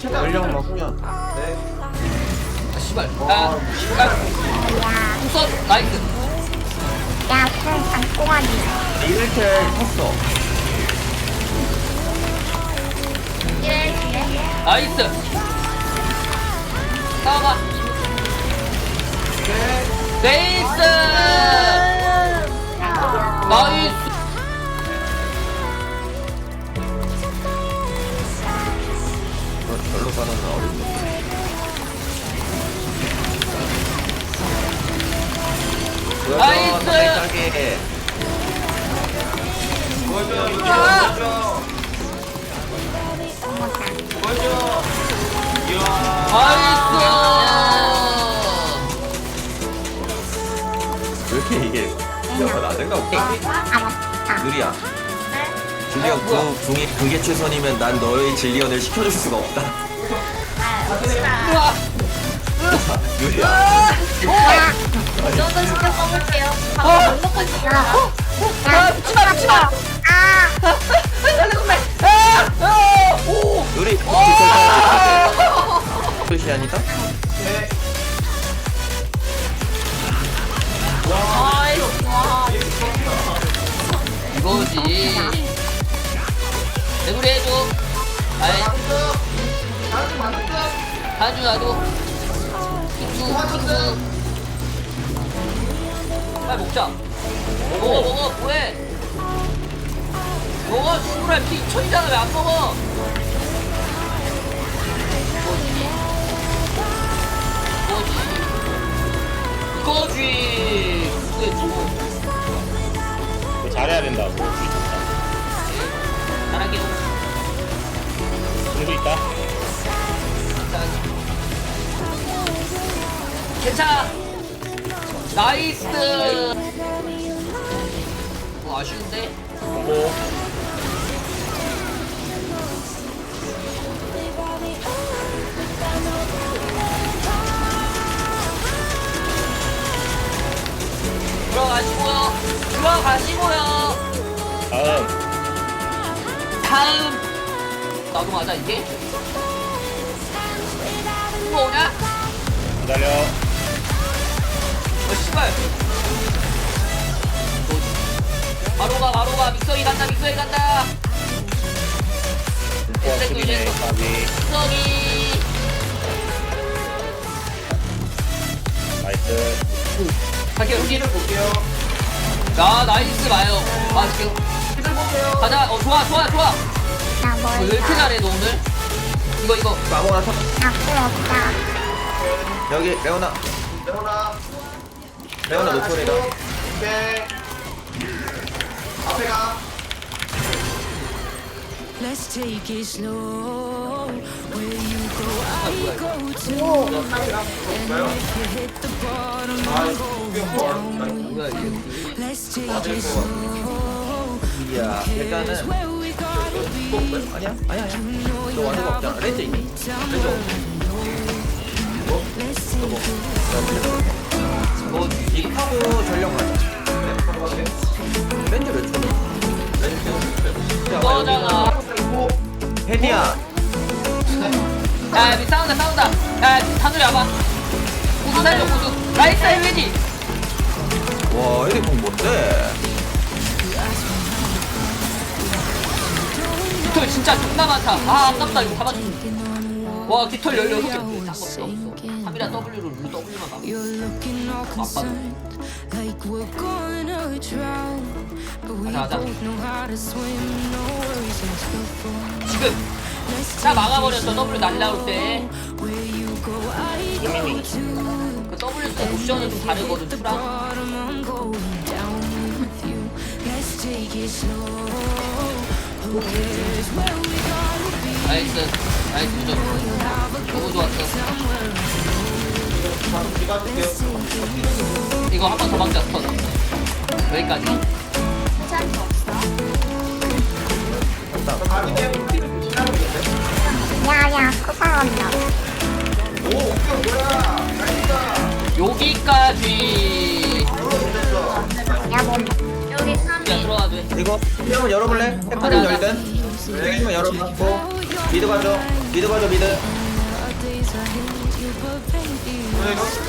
전령 먹으면. 네. 아 씨발. 아 씨발. 우선 나이스. 야, 술 장꽁하니. 1킬 컸어. 이래, 이래. 나이스. 싸워봐 네이스 나이스 나이스! 나이스 보여줘 이제 아! 보여줘 보여줘 이야 나이스 왜 이렇게 이게 시야가 낮은가 보다 아, 맞다. 느리야 아. 그 궁이 그게 최선이면 난 너의 질리언을 시켜줄 수가 없다 우와 느리야 이 정도 시켜 써볼게요. 방금 못 먹고 있어. 아 미치마 미치마 아, 살려준다 아오 느리 표시하니까 네. 아이, 와. 이거지 내구리 해줘 아이 한주 나도 킹수 빨리 먹자. 먹어 먹어 뭐해? 먹어 죽으라 피 2천이잖아 왜 안 먹어? 이거지. 이거지. 이거지. 그게 잘해야 된다고 괜찮아. 나이스. 어, 아쉬운데? 공고 들어가시고요. 들어가시고요. 다음. 다음. 나도 맞아 이게? 오냐? 기다려 어 씨발. 바로 가 바로 가. 믹서기 간다 믹서기 간다. 믹서기 나이스. 갈게요. 여기 여기를 볼게요. 야 나이스 마요. 아 지금. 여기를 볼게요. 가자. 어 좋아 좋아 좋아. 나 어, 왜 뭘. 이렇게 잘해 너 오늘 이거 이거. 아무거나 터 나술 없다. 여기 레오나 레오나 노출이다 네 앞에 가 Let's take it slow. Where you go, I go too. 볼까요? If you hit the bottom, 아 going 뭘 down. Let's take it slow. 이야 일단은 where we gotta be. 아니야 아니야 아니야 너 you 완전 have 없잖아 a 렌즈 있니? great time. 뭐이 카고 전령 가자 렌즈 몇 초니? 렌즈 그리고 헤디야 야 여기 싸운다 싸운다. 야 단우리 와봐. 구두 살려 구두 나이스 헬멧이 와 헤디 공 뭔데? 깃털 진짜 존나 많다. 아 아깝다 이거 잡아줬는데 와 깃털 16개. 다. 없어 3이라 W로 루 W만 가 You're looking all concerned, like we're gonna drown. But we 가자, 가자. both know how to swim, no worries in store for. 지금 Let's take 막아버렸어 W 날라올 때 Where you go, I go too. 그 W 때 모션이 좀 다르거든 The 투랑 bottom, I'm going down with you. Let's take it slow. Who cares where we gotta be? 나이스 나이스 무적 너무 좋았어 이거 한 번 더 막자 스턴 여기까지 괜찮은 거 없어. 가기 때문에 피좀 조심하고 있는데 야, 야, 코사한다. 오 오케이 뭐야 나이스다 여기까지 바로 됐어 야, 뭐. 여기 3위. 그냥 들어가도 돼 이거 한번 열어볼래? 가자. 열든 땡기면 열어봤고 미드 가죠. 미드 가죠, 미드. 이거. 나이스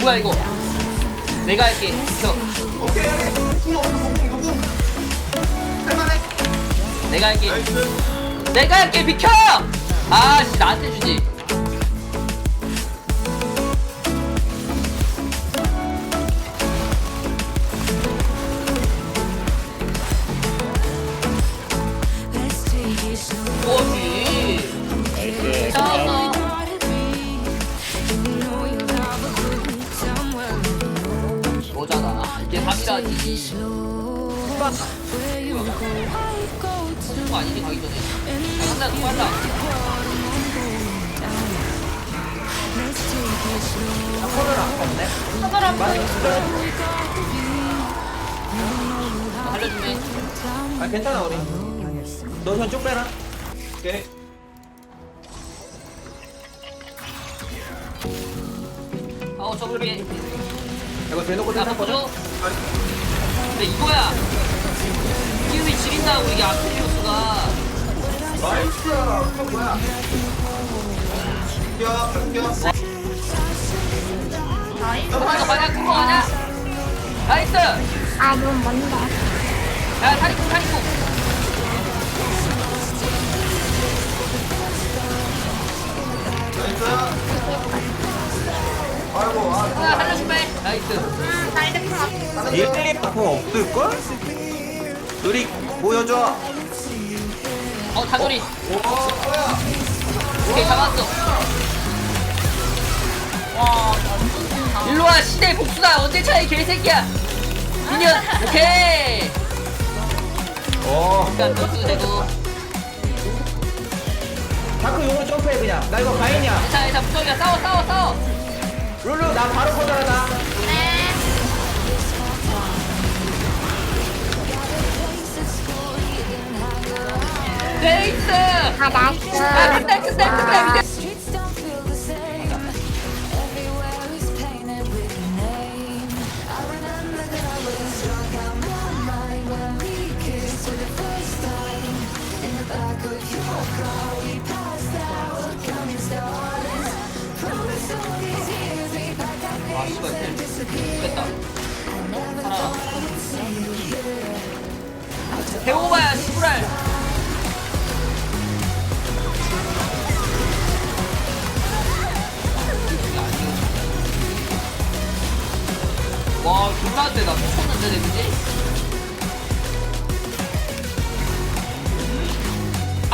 뭐야 이거 내가 할게 비켜 오케이. 누구? 내가 할게. 내가 할게 비켜 아씨 나한테 주지 Let's take it slow. 뭐지 나이스. 나왔어 Gotta be. You know you'll have a good time wherever 너잖아 이게 Take it 3이라지 slow. Where you go, I go too. 그거 아니지 가기 전에 And 한다 또 한다 let's take it slow. 살려주네 아, 괜찮아, 우리. 너현쭉 빼라. 오케이. 어 저글게 이거 대놓고 야 생각보다. 바꿔줘 근데 이거야 기운이 지린다고 이게 아크리오스가 나이스. 뭐야? 뛰어 뛰어. 저거 마냥 큰거 가냐 나이스 야 아, 너무 먼다. 타리쿵 타리쿵 나이스. 아이고 아. 하나 살려줄래 나이스 음, 날개품 앞. 1, 1, 바풍 없을걸? 우리 보여줘. 어 다돌이 오 뭐야? 오케이 잡았어 일로와 시대 복수다 언제 차이 개새끼야 미니언 오케이 어. 일단 점수 되고 다크 용으로 점프해, 그냥. 나 이거 가인이야. 괜찮아 괜찮아 무적이야 싸워 싸워 싸워 룰루, 나 바로 커다라다. 네. 네이스 아, 나이스. 아 끝내 끝내 끝내 미드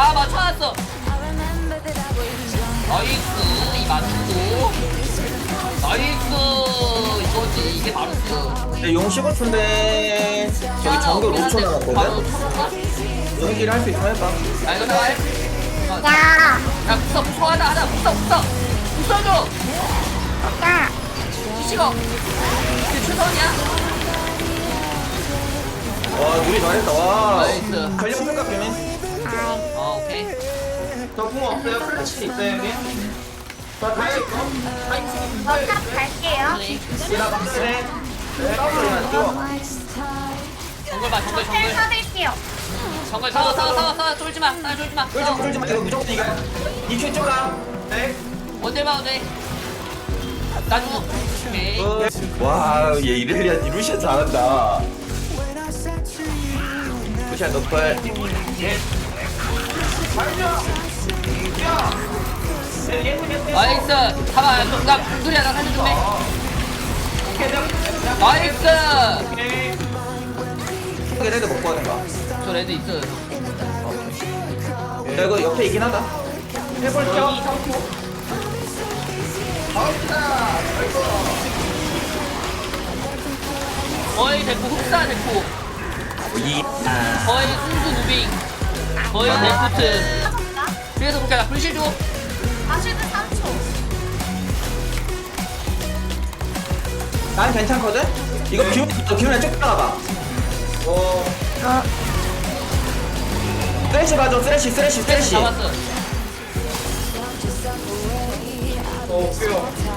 아 맞춰놨어. 나이스. 이 맞추고. 나이스. 이거지. 이게 바루스 네, 용 15초인데 저기 정글 5초 바로 남았거든? 쳐볼까? 연기를 할 수 있으면 해봐. 야 이거 잘 야, 야 붙어 붙어. 하자 하자 붙어 붙어. 붙어줘. 야. 시식어. 이게 최선이야. 와 누리 잘했다. 와. 나이스. 전력 되네 어 오케이 저궁 없어요? 플래시 있어요 여기? 자 다이 있고. 다이 있고. 다이 탑 갈게요. 이나 박스네 싸움을 그냥 뛰어 정글 봐 정글 텔 정글 사드릴게요. 정글 싸워 싸워 싸워 싸워 쫄지마 나 쫄지마 쫄지 마 싸워 쫄지 마 이거 무조건 이겨 이최 쪼가 네. 언제 봐나 죽어 오케이 와 얘 이렐리아 루시안 잘한다 루시안 노플 나이스! 가봐 나 불들이야 나 살려줄래 나이스! 이게 레드 먹고 하는 거야. 저 레드 있어요. 야 이거 옆에 있긴 하다. 해볼죠? 거의 대포 흡사 대포. 이 거의 순수 무빙 거의 해볼까? 그래서 그렇게 나 불실 줘 아쉬드 3초. 난 괜찮거든? 이거 기운, 기운에 쭉 따라봐 어. 쓰레쉬 가져 쓰레쉬 쓰레쉬 쓰레쉬 잡았어 어, 오케이.